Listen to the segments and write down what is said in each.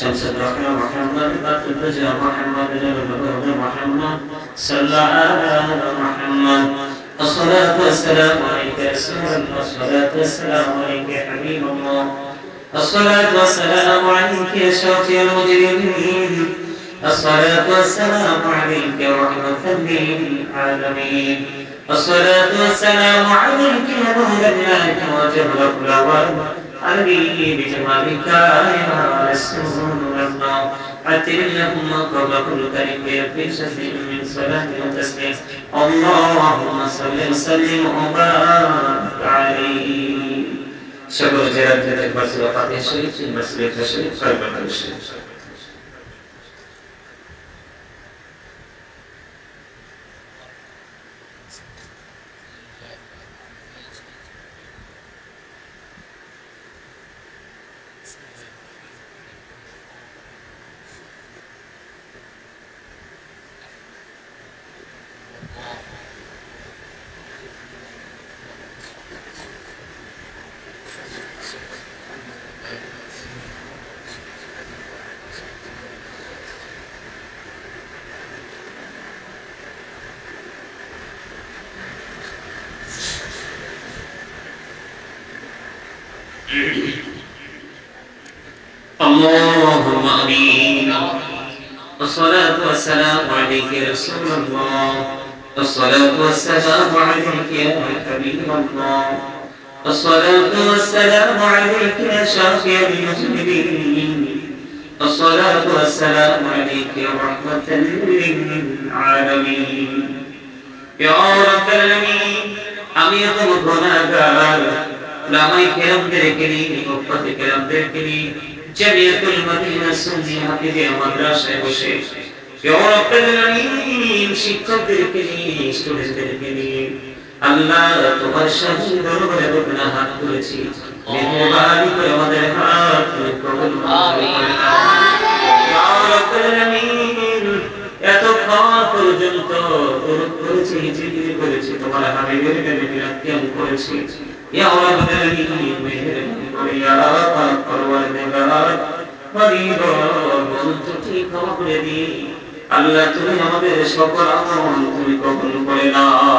شمس الرحمة محمد بدر الدجى محمد جل محمد صلى على محمد الصلاة والسلام عليك يا الله الصلاة والسلام عليك يا حبيب الله الصلاة والسلام عليك يا شافي المجرمين الصلاة والسلام عليك رحمة للعالمين الصلاة والسلام عليك يا نور الله وجهل الأولوان علي بجمالك يا رسول الله أتي اللهم قبل كل كريم في شفيع من صلاة وتسليم اللهم صل وسلم وبارك عليه شكر جلالة البصر وفاتح الشريف المسجد الشريف خير من الشريف اللهم امين الصلاة والسلام عليك يا رسول الله الصلاة والسلام عليك يا حبيب الله الصلاة والسلام عليك يا شافي المسلمين الصلاة والسلام عليك يا رحمة للعالمين يا رب العالمين আমি এত গুণাগার লামাই কেরামদেরকে নিয়ে মুফতি কেরামদেরকে নিয়ে জামিয়াতুল মদিনা সুন্নি হাফিজে মাদ্রাসায় বসে শিক্ষকদেরকে নিয়ে স্টুডেন্টদেরকে নিয়ে আল্লাহ তোমার সামনে দরবারে রুকনা হাত তুলেছি মেহেরবানি করে আমাদের হাত তুমি কবুল করে ইয়া রাব্বুল আলামিন এতক্ষণ পর্যন্ত দরুদ করেছি জিকির করেছি তোমার হাবিবের নামে বিরাম করেছি ক্ষমা করে আল্লাহ তুমি আমাদের সকল আমল তুমি কবুল করে নাও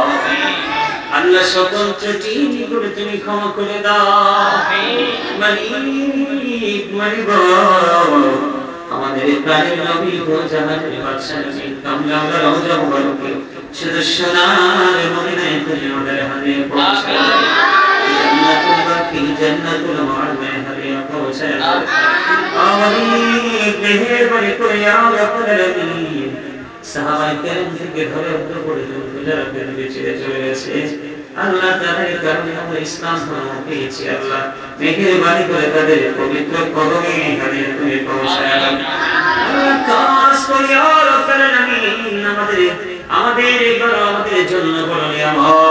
আল্লাহ। সকল ত্রুটি করে তুমি ক্ষমা করে দাও মালিক মালিক আমাদের প্রাণের নবী ও জাহানের বাদশা নবী কামলা রওজা মুবারকে শুধু সোনার মদিনায় তুমি আমাদের হাতে পৌঁছে জান্নাতুল বাকি জান্নাতুল আমাদের মেহেরবানি করে ইয়া রাব্বুল আলামিন সাহাবায়ে কেরাম থেকে ধরে অন্তর করে যারা বেরিয়ে চলে গেছে। আল্লাহ তাদের কারণে আমরা ইসলাম ধর্ম পেয়েছি আল্লাহ মেহেরবানি করে তাদের পবিত্র কদমে হাজির তুমি পৌঁছায় আল্লাহ কাজ করি আর রাব্বুল আলামিন আমাদের আমাদের এবার আমাদের জন্য বড় নিয়ামত।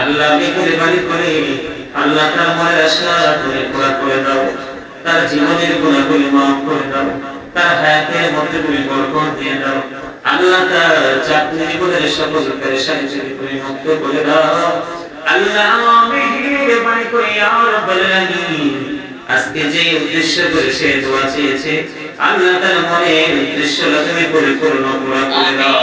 আল্লাহ মেহেরবানি করে, আল্লাহ তার মনের আশা তুমি পুরা করে দাও, তার জীবনের গুণাগুলি মাফ করে দাও, তার হায়াতের মধ্যে তুমি বরকত দিয়ে দাও, আল্লাহ তার চাকরি জীবনের সকল পেরেশানি থেকে তুমি মুক্ত করে দাও। আল্লাহ করে আজকে যে উদ্দেশ্য করে সে দোয়া চেয়েছে, আল্লাহ তার মনের উদ্দেশ্য তুমি পরিপূর্ণ পুরা করে দাও।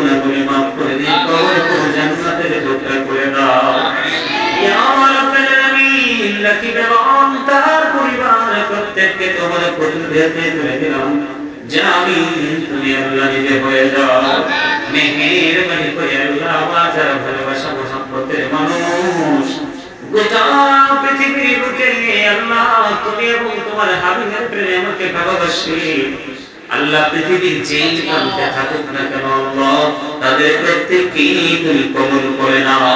আমাদেরকে তোমার প্রতিনিধিতে তুমি আল্লাহ নিজে হয়ে যাও। করে আল্লাহ আমার মানুষ। গোটা পৃথিবীর বুকে আল্লাহ তুমি এবং তোমার হাবিবের প্রেমে আমাকে ভালোবাসি। আল্লাহ পৃথিবীর যেই থাকুক না কেন তাদের প্রত্যেককেই তুমি কবুল করে নাও।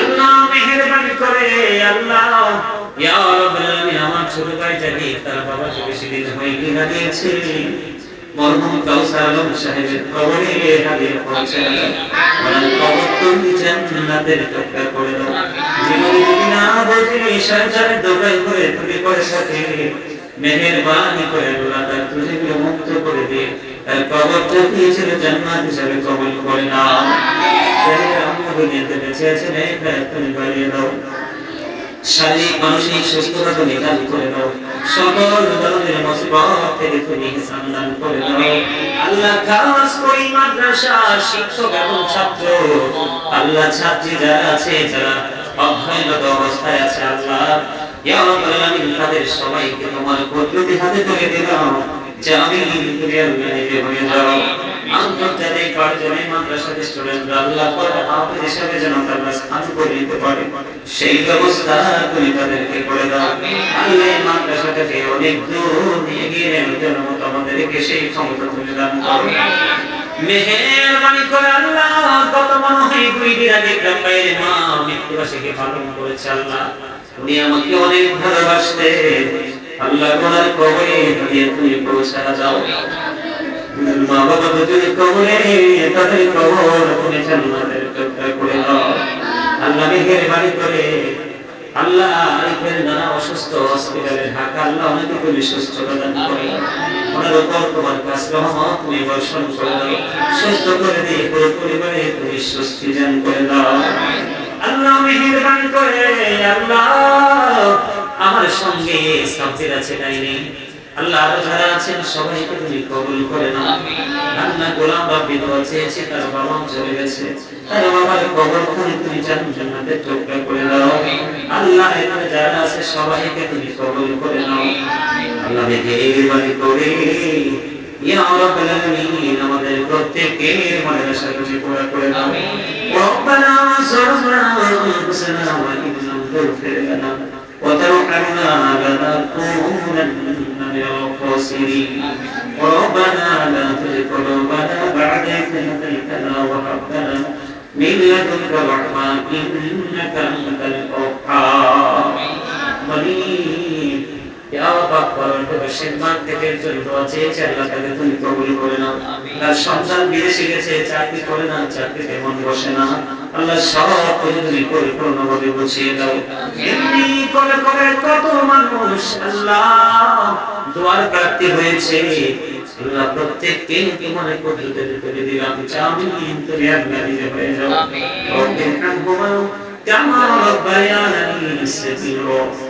আল্লাহ মেহেরবানি করে, আল্লাহ। ইয়া রাব্বুল আলামিন, আমার ছোট ভাইটাকে তার বাবা বেশি দিন হয়ে গিয়েছে মরহুম কাউসার আলম সাহেবের কবরে হাজির পৌঁছে ওনার কবর তুমি জান্নাতের টুকরা করে দাও। জীবনে যদি না বুঝি সরকারের দোকান করে তুমি করে সাথে মেহেরবানি করে আল্লাহ তার তুজিগুলো মুক্ত করে দিয়ে তার কবরটা দিয়েছিল জান্নাত হিসাবে কবল করে যারা আমরা দুনিয়াতে বেঁচে আছেন এই তুমি বাড়িয়ে দাও। শারীরিক, মানসিক সুস্থতা তুমি দান করে দাও সকল ধরনের মুসিবত থেকে তুমি হিসাব দান করে দাও আল্লাহ খাস করি মাদ্রাসা শিক্ষক এবং ছাত্র। আল্লাহ ছাত্রী যারা আছে, যারা অধ্যয়নরত অবস্থায় আছে, আল্লাহ তাদের সবাইকে তোমার কুদরতি হাতে তুলে দিলাম তুমি আল্লাহ নিজে হয়ে যাও। আন্তর্জাতিক পর্যায়ে মাদ্রাসার স্টুডেন্টরা আল্লাহ পরে হাফেজ হিসেবে যেন তারা স্থান করে নিতে পারে, সেই ব্যবস্থা তুমি তাদেরকে করে দাও। মাদ্রাসাটাকে অনেক দূর নিয়ে গিয়ে যেন আমাদেরকে সেই ক্ষমতা তুমি দান করো। মেহেরবানি করে আল্লাহ, কত মনে হয় দুই দিন আগে গ্রাম বাইরে মা মৃত্যুবাসীকে পালন করেছে আল্লাহ। উনি আমাকে অনেক ভালোবাসতে। আল্লাহ ওনার কবরে দিয়ে তুমি পৌঁছা যাও মা বাবা যদি কবরে তাদের কবর তুমি জান্নাতের টুকরা করে দাও। আল্লাহ মেহেরবানি করে। আল্লাহ এখানে নানা অসুস্থ হসপিটালে ঢাকা আল্লাহ অনেকে তুমি সুস্থ প্রদান করে। ওনার উপর তোমার কাছে তুমি বর্ষণ করে দাও। সুস্থ করে দিয়ে পুরো পরিবারে তুমি সুস্থি দান করে দাও। আল্লাহ মেহেরবানি করে আল্লাহ। আমার সঙ্গে সাফির আছে নেই আল্লাহ আরও যারা আছেন সবাইকে তুমি কবুল করে নাও। আল্লাহ গোলাম বা বিধবা চেয়েছে তার বাবা চলে গেছে। তার বাবার কবর খুলে তুমি জান টুকরা করে দাও। আল্লাহ এখানে যারা আছে সবাইকে তুমি কবুল করে নাও। আল্লাহ মেহেরবানি করে ইয়া রাব্বাল আলামিন আমাদের প্রত্যেকের মনের আশা তুমি পুরা করে দাও রব্বানা সারফনা আনফুসানা ওয়া ইন লাম তাগফির লানা وترحمنا لنكونن من الخاسرين ربنا لا تزغ قلوبنا بعد إذ هديتنا وهب لنا من لدنك رحمة إنك أنت الوهاب বিদেশে গেছে চাকরি করে না চাকরিতে মন বসে না। আল্লাহ সব তুমি পরিপূর্ণভাবে বুঝিয়ে দাও এমনি করে করে কত মানুষ আল্লাহ দোয়ার প্রাপ্তি হয়েছে। আল্লাহ প্রত্যেককে মনে করতে করে দিলাম। চামি তুমি আল্লাহ নিজে হয়ে যাও। রব্বির কামা রব্বায়ানি সগীরা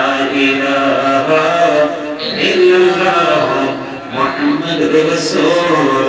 লা ইলাহা ইল্লাল্লাহ মুহাম্মাদুর রাসূল